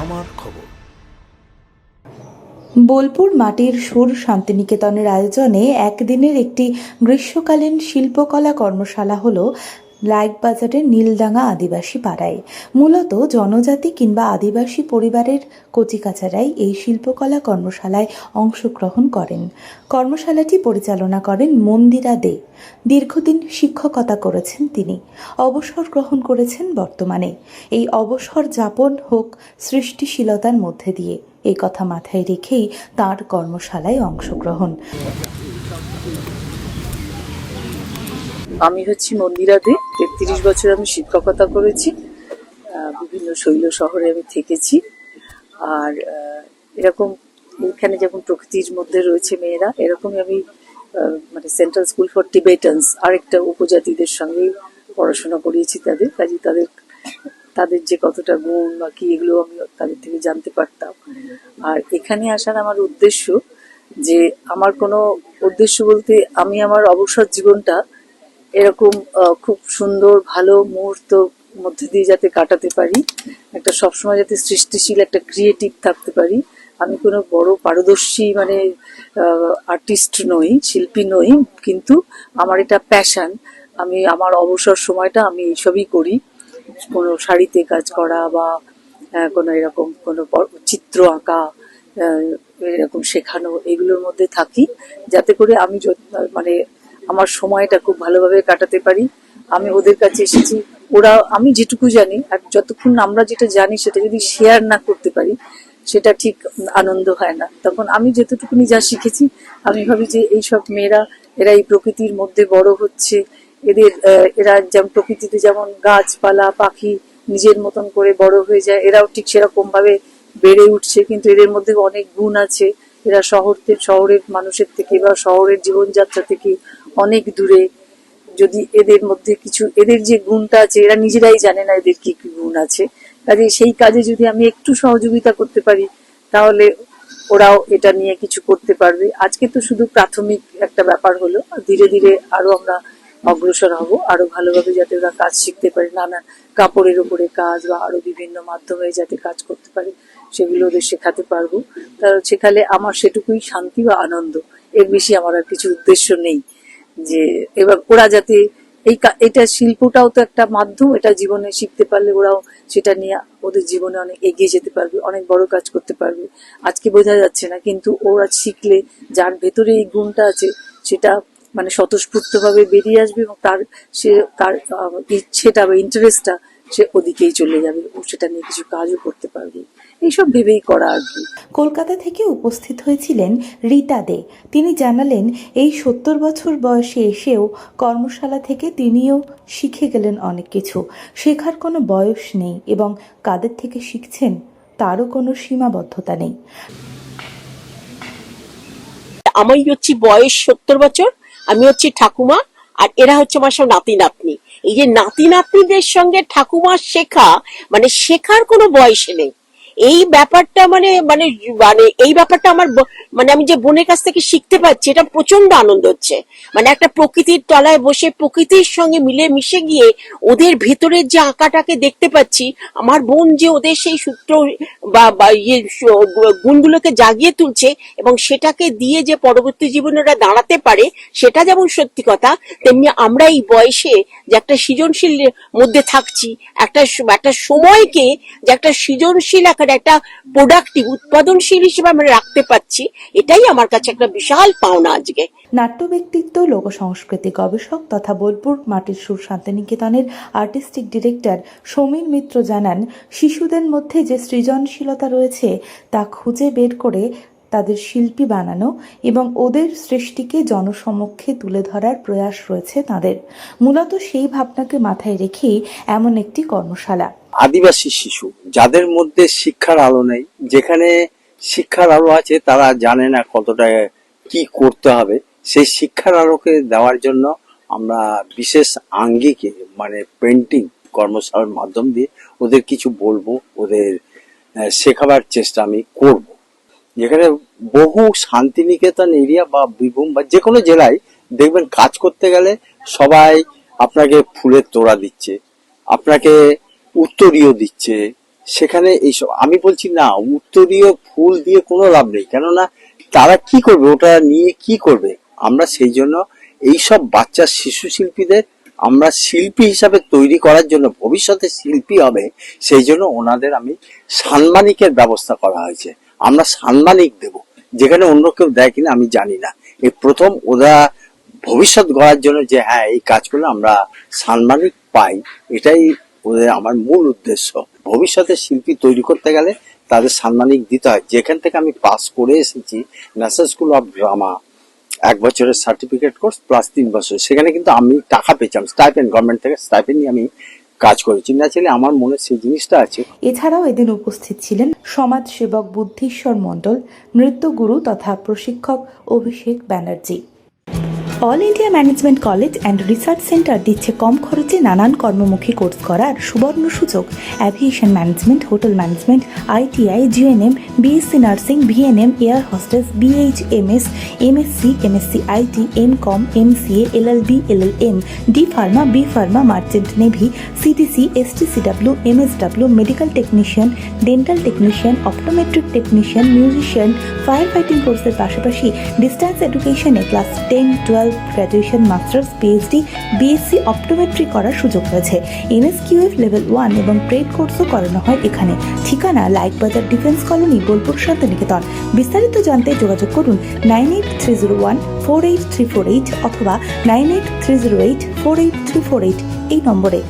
আমার খবর। বোলপুর মাটির সুর শান্তিনিকেতনের আয়োজনে একদিনের একটি গ্রীষ্মকালীন শিল্পকলা কর্মশালা হল লাইকবাজারের নীলডাঙ্গা আদিবাসী পাড়ায়। মূলত জনজাতি কিংবা আদিবাসী পরিবারের কচিকাচারাই এই শিল্পকলা কর্মশালায় অংশগ্রহণ করেন। কর্মশালাটি পরিচালনা করেন মন্দিরা দে। দীর্ঘদিন শিক্ষকতা করেছেন তিনি। অবসর গ্রহণ করেছেন বর্তমানে। এই অবসর যাপন হোক সৃষ্টিশীলতার মধ্যে দিয়ে। এই কথা মাথায় রেখেই তার কর্মশালায় অংশগ্রহণ। আমি হচ্ছি মন্দিরা দে তেত্রিশ বছর আমি শিক্ষকতা করেছি। বিভিন্ন শৈল শহরে আমি থেকেছি। আর এরকম এখানে যেমন প্রকৃতির মধ্যে রয়েছে মেয়েরা, এরকমই আমি মানে সেন্ট্রাল স্কুল ফর টিবেটান্স আরেকটা উপজাতিদের সঙ্গেই পড়াশোনা করিয়েছি তাদের। কাজে তাদের তাদের যে কতটা গুণ বা কি এগুলো আমি তাদের থেকে জানতে পারতাম। আর এখানে আসার আমার উদ্দেশ্য যে, আমার কোনো উদ্দেশ্য বলতে আমি আমার অবসর জীবনটা এরকম খুব সুন্দর, ভালো মুহূর্ত মধ্যে দিয়ে যাতে কাটাতে পারি। একটা সবসময় যাতে সৃষ্টিশীল একটা ক্রিয়েটিভ থাকতে পারি। আমি কোনো বড় পারদর্শী মানে আর্টিস্ট নই, শিল্পী নই, কিন্তু আমার এটা প্যাশান আমি, আমার অবসর সময়টা আমি এইসবই করি। কোনো শাড়িতে কাজ করা বা কোনো এরকম কোনো চিত্র আঁকা এরকম শেখানো, এগুলোর মধ্যে থাকি। যাতে করে আমি মানে আমার সময়টা খুব ভালোভাবে কাটাতে পারি। আমি ওদের কাছে এসেছি। ওরা, আমি যেটুকু জানি, আর যতক্ষণ আমরা যেটা জানি, সেটা যদি শেয়ার না করতে পারি, সেটা ঠিক আনন্দ হয় না। তখন আমি যতটুকুনি যা শিখেছি, আমি ভাবি যে এইসব মেয়েরা, এরা এই প্রকৃতির মধ্যে বড় হচ্ছে। এদের এরা যেমন প্রকৃতিতে যেমন গাছপালা, পাখি নিজের মতন করে বড় হয়ে যায়, এরাও ঠিক সেরকম ভাবে বেড়ে উঠছে, কিন্তু এদের মধ্যে অনেক গুণ আছে। এরা শহর শহরের মানুষের থেকে বা শহরের জীবনযাত্রা থেকে অনেক দূরে যদি এদের মধ্যে কিছু, এদের যে গুণটা আছে, এরা নিজেরাই জানে না এদের কি কি গুণ আছে। কাজে সেই কাজে যদি আমি একটু সহযোগিতা করতে পারি, তাহলে ওরাও এটা নিয়ে কিছু করতে পারবে। আজকে তো শুধু প্রাথমিক একটা ব্যাপার হলো ধীরে ধীরে আরও আমরা অগ্রসর হব, আরও ভালোভাবে যাতে ওরা কাজ শিখতে পারে নানান কাপড়ের উপরে কাজ বা আরও বিভিন্ন মাধ্যমে যাতে কাজ করতে পারে, সেগুলো ওদের শেখাতে পারব। তা শেখালে আমার সেটুকুই শান্তি বা আনন্দ, এর বেশি আমার আর কিছু উদ্দেশ্য নেই। যে এবার ওরা যাতে এই এটা শিল্পটাও তো একটা মাধ্যম, এটা জীবনে শিখতে পারলে ওরাও সেটা নিয়ে ওদের জীবনে অনেক এগিয়ে যেতে পারবে, অনেক বড় কাজ করতে পারবে। আজকে বোঝা যাচ্ছে না, কিন্তু ওরা শিখলে যার ভেতরে এই গুণটা আছে, সেটা মানে স্বতঃস্ফূর্তভাবে বেরিয়ে আসবে এবং তার সে তার ইচ্ছেটা বা ইন্টারেস্টটা সে ওদিকেই চলে যাবে ও সেটা নিয়ে কিছু কাজও করতে পারবে। এইসব ভেবেই করা আর কি। কলকাতা থেকে উপস্থিত হয়েছিলেন রীতা দে। তিনি জানালেন এই সত্তর বছর বয়সে এসেও কর্মশালা থেকে তিনিও শিখে গেলেন অনেক কিছু। শেখার কোনো বয়স নেই এবং কাদের থেকে শিখছেন তারও কোনো সীমাবদ্ধতা নেই। আমি হচ্ছি বয়স সত্তর বছর আমি হচ্ছি ঠাকুমা। আর এরা হচ্ছে আমার সব নাতি নাতনি। এই যে নাতি নাতনিদের সঙ্গে ঠাকুমা শেখা মানে শেখার কোনো বয়স নেই। এই ব্যাপারটা মানে মানে মানে এই ব্যাপারটা আমার মানে আমি যে বোনের কাছ থেকে শিখতে পারছি, এটা প্রচণ্ড আনন্দ হচ্ছে। মানে একটা প্রকৃতির তলায় বসে, প্রকৃতির সঙ্গে মিলে মিশে গিয়ে ওদের ভেতরের যে আঁকাটাকে দেখতে পাচ্ছি, আমার বোন যে ওদের সেই সূত্র বা ইয়ে গুণগুলোকে জাগিয়ে তুলছে এবং সেটাকে দিয়ে যে পরবর্তী জীবনে ওরা দাঁড়াতে পারে, সেটা যেমন সত্যি কথা, তেমনি আমরা এই বয়সে যে একটা সৃজনশীল মধ্যে থাকছি, একটা একটা সময়কে যে একটা সৃজনশীল আকারে একটা প্রোডাক্টিভ উৎপাদনশীল হিসেবে আমরা রাখতে পারছি এটাই আমার কাছে একটা বিশাল পাওনা আজকে। নাট্য ব্যক্তিত্ব লোক সংস্কৃতি গবেষক তথা বোলপুর মাটির সুর শান্তিনিকেতনের আর্টিস্টিক ডিরেক্টর সমীর মিত্র জানান শিশুদের মধ্যে যে সৃজনশীলতা রয়েছে তা খুঁজে বের করে তাদের শিল্পী বানানো এবং ওদের সৃষ্টিকে জনসমক্ষে তুলে ধরার প্রয়াস রয়েছে তাদের। মূলত সেই ভাবনাকে মাথায় রেখেই এমন একটি কর্মশালা। আদিবাসী শিশু যাদের মধ্যে শিক্ষার আলো নেই যেখানে শিক্ষার আলো আছে, তারা জানে না কতটা কি করতে হবে। সেই শিক্ষার আলোকে দেওয়ার জন্য আমরা বিশেষ আঙ্গিকে মানে পেন্টিং কর্মশালার মাধ্যম দিয়ে ওদের কিছু বলব, ওদের শেখাবার চেষ্টা আমি করব। যেখানে বহু শান্তিনিকেতন এরিয়া বা বীরভূম বা যে কোনো জেলায় দেখবেন কাজ করতে গেলে সবাই আপনাকে ফুলের তোড়া দিচ্ছে, আপনাকে উত্তরীয় দিচ্ছে সেখানে এইসব, আমি বলছি না উত্তরীয় ফুল দিয়ে কোনো লাভ নেই। কেননা তারা কি করবে, ওটা নিয়ে কি করবে? আমরা সেই জন্য এইসব বাচ্চা শিশু শিল্পীদের আমরা শিল্পী হিসাবে তৈরি করার জন্য ভবিষ্যতে শিল্পী হবে, সেই জন্য ওনাদের আমি সাম্মানিকের ব্যবস্থা করা হয়েছে। আমরা সাম্মানিক দেব, যেখানে অন্য কেউ দেয় কিনা আমি জানি না। এই প্রথম ওরা ভবিষ্যৎ গড়ার জন্য যে হ্যাঁ এই কাজ করলে আমরা সাম্মানিক পাই, এটাই ওদের আমার মূল উদ্দেশ্য। ভবিষ্যতে শিল্পী তৈরি করতে গেলে তাদের সাম্মানিক দিতে হয়। যেখান থেকে আমি পাস করে এসেছি ন্যাশনাল স্কুল অফ ড্রামা এক বছরের সার্টিফিকেট কোর্স প্লাস তিন বছর সেখানে কিন্তু আমি টাকা পেয়েছিলাম স্টাইপেন্ড গভর্নমেন্ট থেকে স্টাইপেন্ড আমি কাজ করেছি। না চাইলে আমার মনে সেই জিনিসটা আছে। এছাড়াও এদিন উপস্থিত ছিলেন সমাজসেবক বুদ্ধিশ্বর মণ্ডল, নৃত্যগুরু তথা প্রশিক্ষক Abhishek Banerjee. All India management college and research centre দিচ্ছে কম খরচে নানান কর্মমুখী কোর্স করার সুবর্ণ সুযোগ। Aviation management hotel management ITI GNM BSc nursing VNM air hostess BHMS MSc MSc IT M Com MCA LLB LLM D Pharma B Pharma merchant navy CTC STCW MSW medical technician dental technician optometric technician musician fire fighting কোর্সের পাশাপাশি distance এডুকেশনে class ten twelve graduation masters PhD BSc optometry করার সুযোগ রয়েছে। NSQF level one এবং trade কোর্সও করানো হয় এখানে। ঠিকানা লাইকবাজার ডিফেন্স কলোনি বোলপুর, শান্তিনিকেতন। বিস্তারিত জানতে যোগাযোগ করুন nine eight three zero one four eight three four eight অথবা nine eight three zero eight four eight three four eight এই নম্বরে।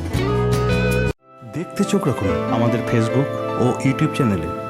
দেখতে চোখ রাখুন আমাদের ফেসবুক ও ইউটিউব চ্যানেলে